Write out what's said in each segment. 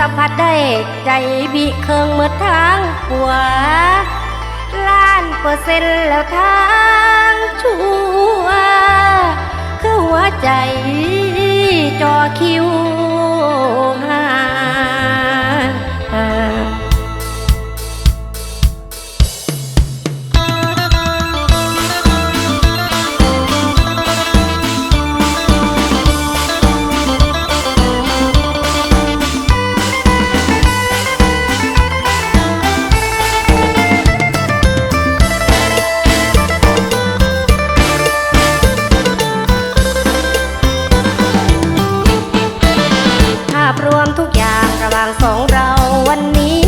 สัมผัสได้ใจบีเคืองเมื่อทางปัวล้านเปอร์เซ็นต์แล้วทางชัวคือหัวใจจอคิวหาาพรวมทุกอย่างระหว่างสองเราวันนี้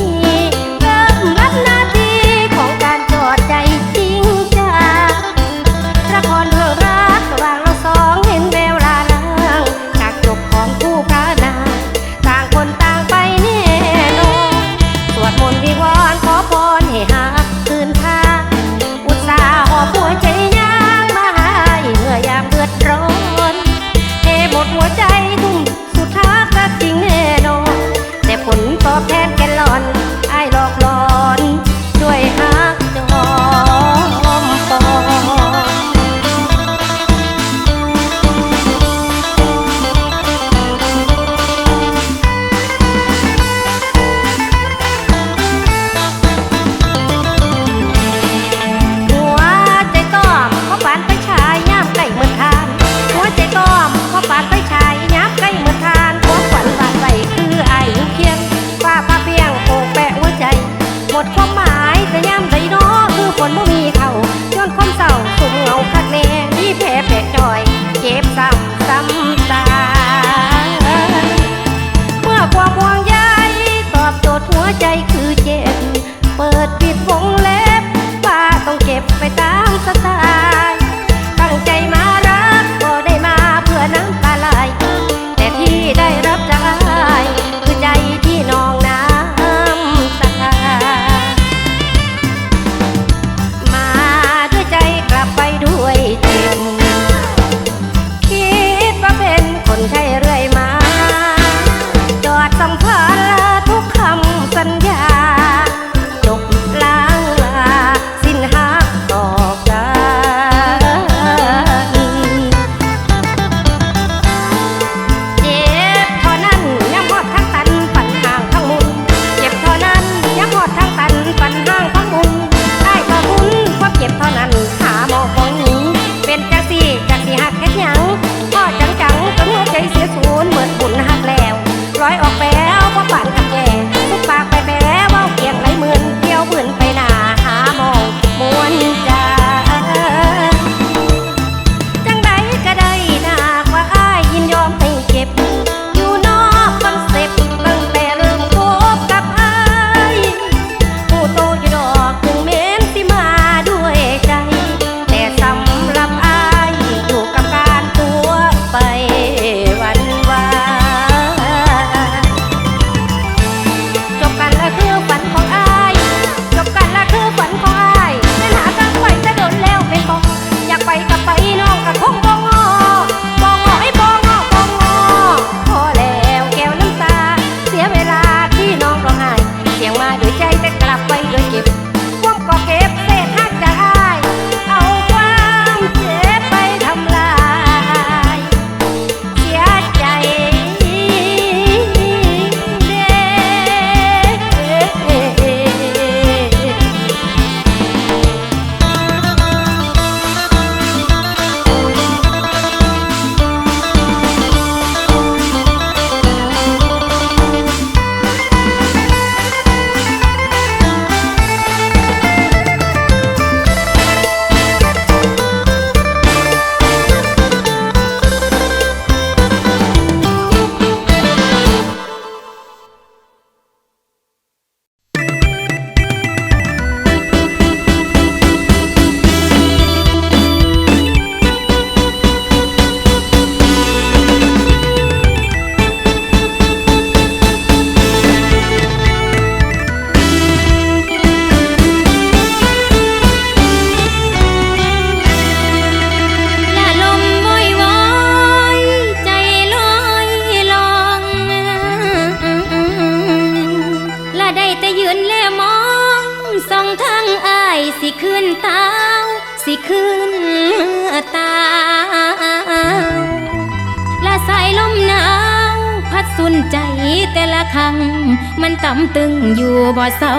บ่เศร้า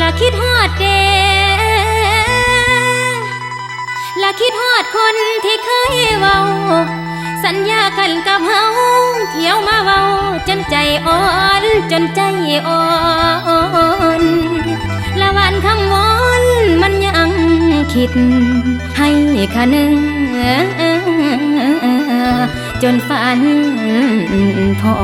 ละคิดฮอดเดละคิดฮอดคนที่เคยเว้า สัญญากันกับเฮาเที่ยวมาเว้าจนใจอ่อนจนใจอ่อนละวันคำวอนมันยังคิดให้คะนึง จนฝันพอ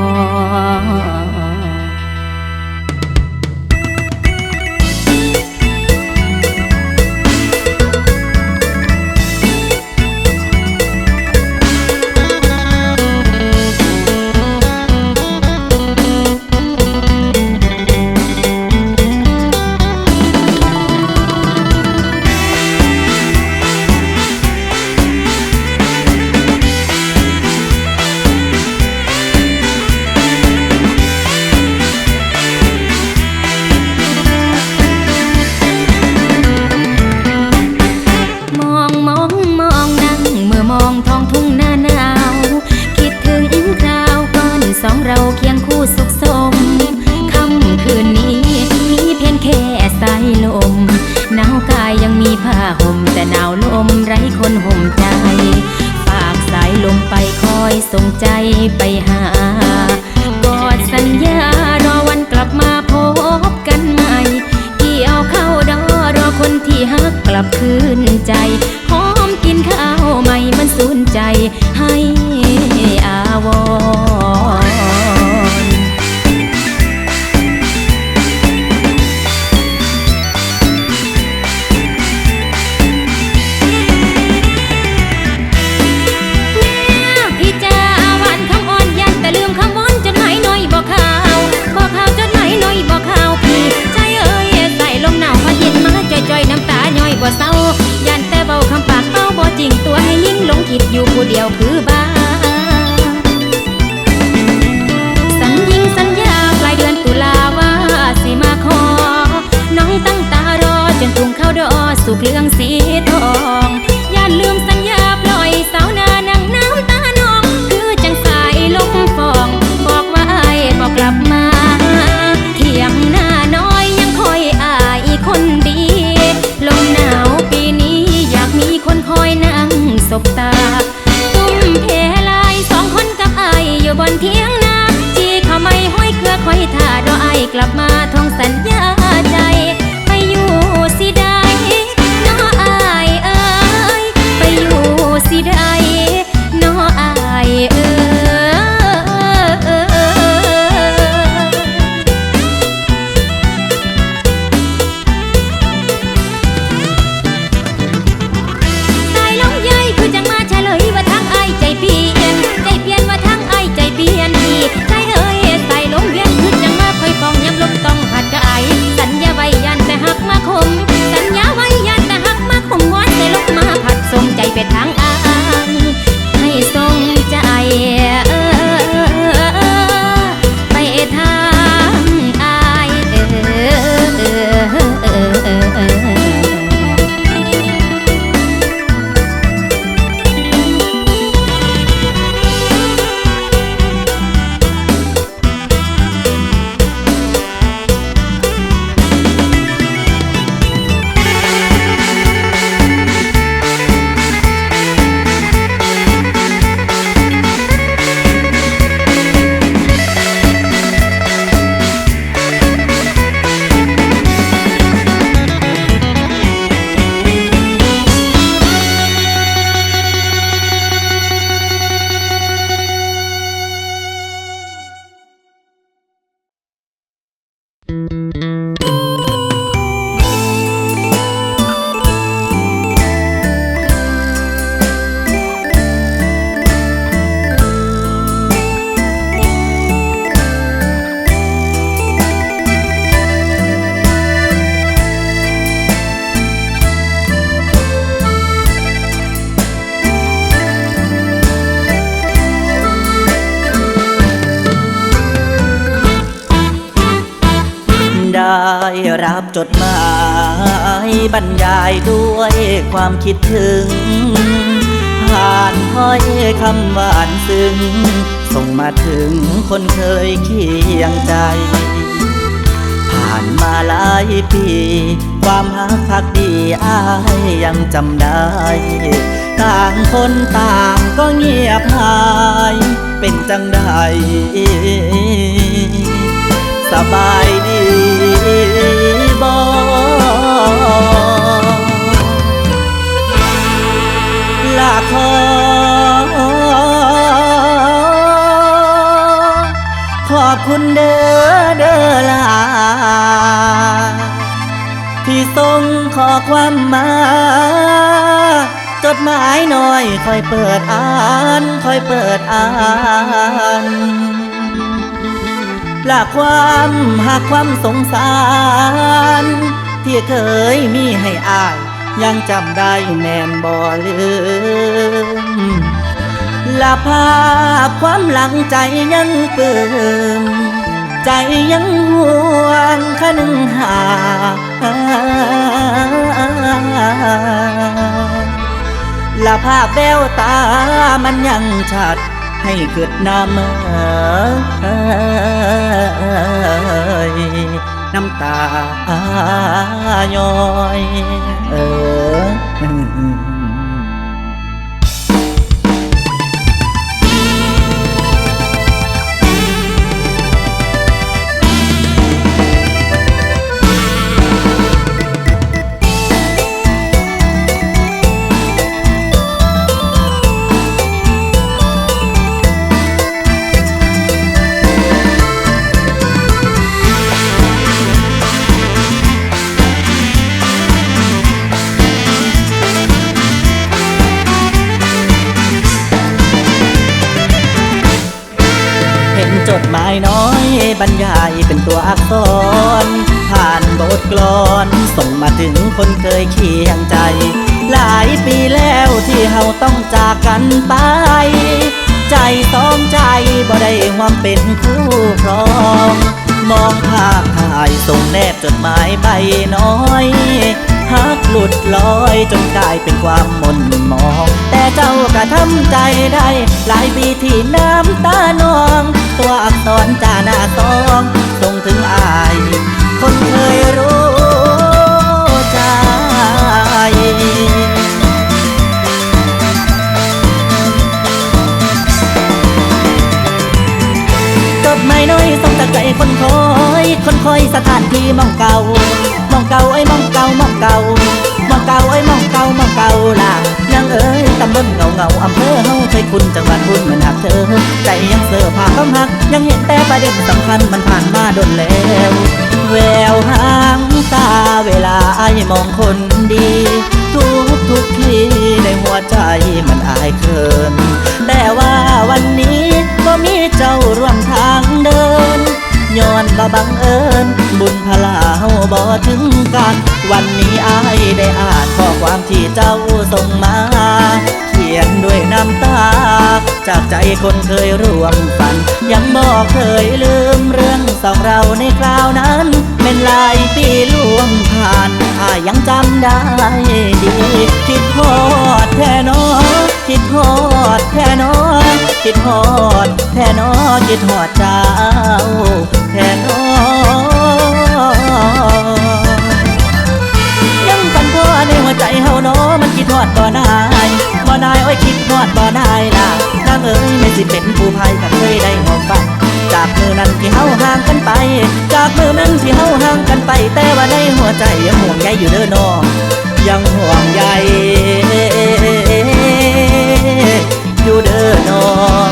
ับจดหมายบรรยายด้วยความคิดถึง ผ่านห้อยคำหวานซึ้ง ส่งมาถึงคนเคยเคียงใจ ผ่านมาหลายปี ความฮักพักดีอ้ายยังจำได้ ต่างคนต่างก็เงียบหาย เป็นจังใด สบายดีบ่ลาขอขอบคุณเด้อเด้อลา ที่ส่งขอความมาจดหมายน้อยคอยเปิดอ่านคอยเปิดอ่าน ลากความหากความสงสาร ที่เคยมีให้อาย ยังจำได้แม่นบ่ลืมละภาพความหลังใจยังเปิมใจยังห่วงคะนึงหา ละภาพแววตามันยังชัด ให้เกิดน้ำน้ำตาย้อย เออ รรยายเป็นตัวอักษร ผ่านบทกลอนส่งมาถึงคนเคยเคียงใจ หลายปีแล้วที่เฮาต้องจากกันไป ใจต้องใจบ่ได้ความเป็นคู่ครองมองภาพถ่ายส่งแนบจดหมายใบน้อย ฮักหลุดลอยจนกลายเป็นความหมนมอง แต่เจ้าก็ทำใจได้ หลายปีที่น้ำตานอง ตัวอักษรจาหน้าซองส่งถึงอาย คนเคยรู้ใจจดหมายน้อยส่งจากใจคนคอย คนคอยสถานที่มองเก่า มองเก่าไอ้ยมองเก่ามองเก่ามองเก่าไอ้ยมองเก่ามองเก่าล่ะนางเอ้ยตำบลเงาเงาอำเภอเฮาเคยคุณจังหวัดบุญเหมือนหักเธอ ใจยังเสือผ่าคำหัก ยังเห็นแต่ประเด็นสำคัญมันผ่านมาดนแล้วแววหางตาเวลาไอ้ายมองคนดี ทุกทุกทีในหัวใจมันอายเคินแต่ว่าวันนี้ก็มีเจ้าร่วมทางเดินย้อนว่าบังเอิญ บุญพลาเฮาบ่ถึงกัน วันนี้อายได้อ่านข้อความที่เจ้าส่งมา เขียนด้วยน้ำตา จากใจคนเคยร่วมฝัน ยังบอกเคยลืมเรื่องสองเราในคราวนั้น เป็นหลายปีล่วงผ่านอายังจำได้ดี คิดฮอดแท่นอคิดฮอดแท่นอคิดฮอดแท่นอคิดฮอดเจ้าแท่นอ ยังฝันพ่อในหัวใจเฮาเนาะมันคิดฮอดบ่นายบ่นายโอ้ยคิดฮอดบ่นายล่ะนางเอ้ยไม่สิเป็นผู้ภัยก็เคยได้หอมฟังจากมือนั้นที่เฮาห่างกันไป จากมือนั้นที่เฮาห่างกันไป แต่ว่าในหัวใจยังห่วงใยอยู่เด้อน้องยังห่วงใยอยู่เด้อน้อง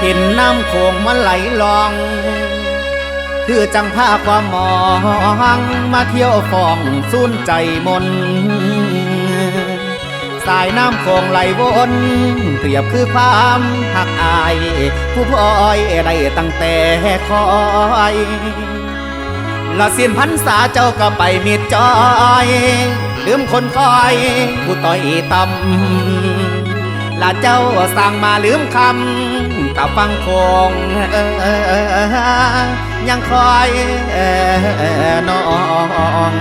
เห็นน้ำโขงมันไหลลอง คือจังภาพความมองมาเที่ยวฟองสุนใจมน สายน้ำโขงไหลวนเปรียบคือความหักอาย ผู้พอยได้ตั้งแต่คอยละสิ้นพันษาเจ้าก็ไปมิดจอย ลืมคนคอยผู้ต่อยตำละเจ้าสั่งมาลืมคำ กับฟังคงยังคอยน้อง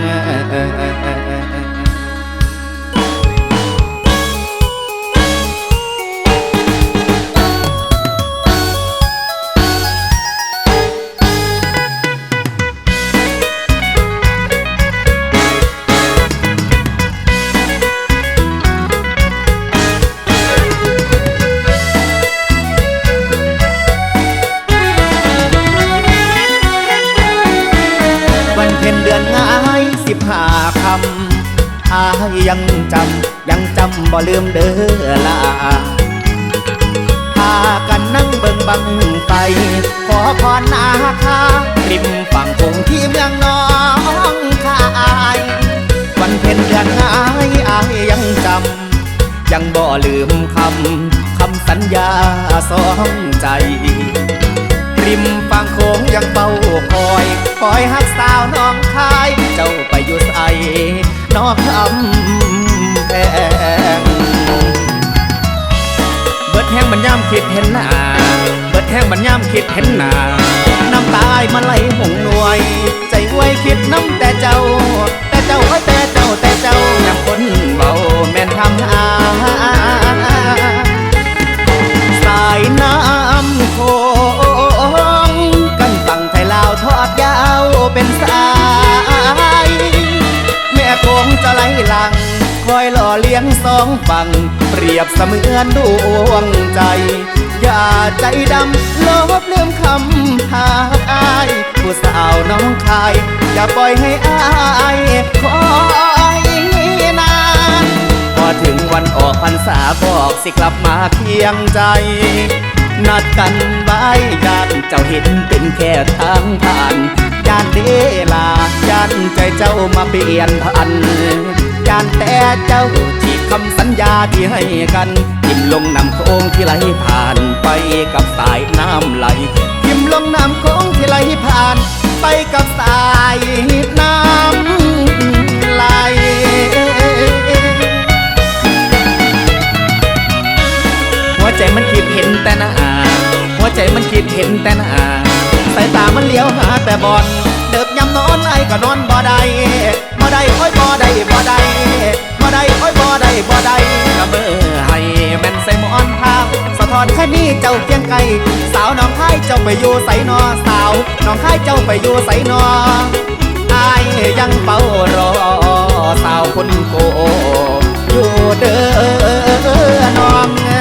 นอกคำแพงเบิดแห้งมันย่ำคิดเห็นหน้าเบิดแห้งมันย่ำคิดเห็นหน้าน้ำตาไอายมาไหลหงหน่วย ใจไว้คิดน้ำแต่เจ้า แต่เจ้าไว้แต่เจ้าแต่เจ้ายังคนเบาแม่นทำอาสายน้ำโขงกันฝั่งไทยลาวทอดยาวเป็นสาย ม่คงจะไหลหลัง คอยหล่อเลี้ยงสองฝั่ง เปรียบเสมือนดวงใจ อย่าใจดำลบลืมคำหากอาย ผู้สาวน้องคาย อย่าปล่อยให้อายคอยนานพอถึงวันออกพรรษาบอกสิกลับมาเคียงใจ นัดกันไว้ยานเจ้าเห็นเป็นแค่ทางผ่านยานเดลายานใจเจ้ามาเปลี่ยนพันยานแต่เจ้าที่คำสัญญาที่ให้กันทิมลงน้ำโค้งที่ไหลผ่านไปกับสายน้ำไหลทิมลงน้ำโค้งที่ไหลผ่านไปกับสายน้ำไหล ใจมันคิดเห็นแต่หน้าหัวใจมันคิดเห็นแต่หน้าสายตามันเลี้ยวหาแต่บอลเดิบยำนอนไอ้ก็นอนบ่ได้บ่ได้โอ้ยบ่ได้บ่ได้บ่ได้โอ้ยบ่ได้บ่ได้ละเมอให้แม่นใส่หมอนข้าสะท้อนแค่นี้เจ้าเพียงไกลสาวน้องค่ายเจ้าไปอยู่ใส่นอสาวน้องค่ายเจ้าไปอยู่ใส่นออายยังเฝ้ารอสาวคนโกอยู่เด้อนอ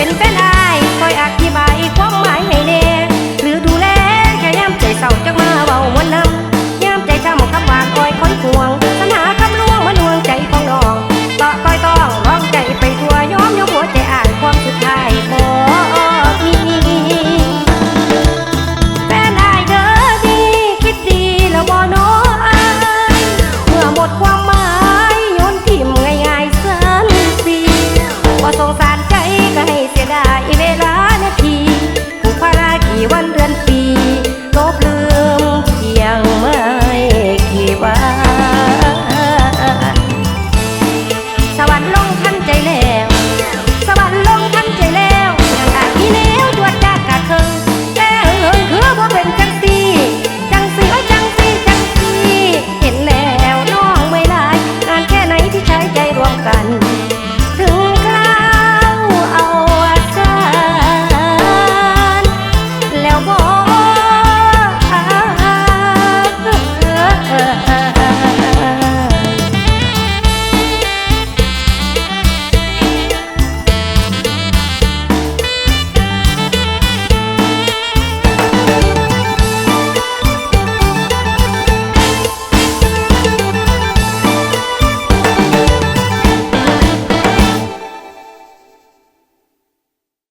Pelucana.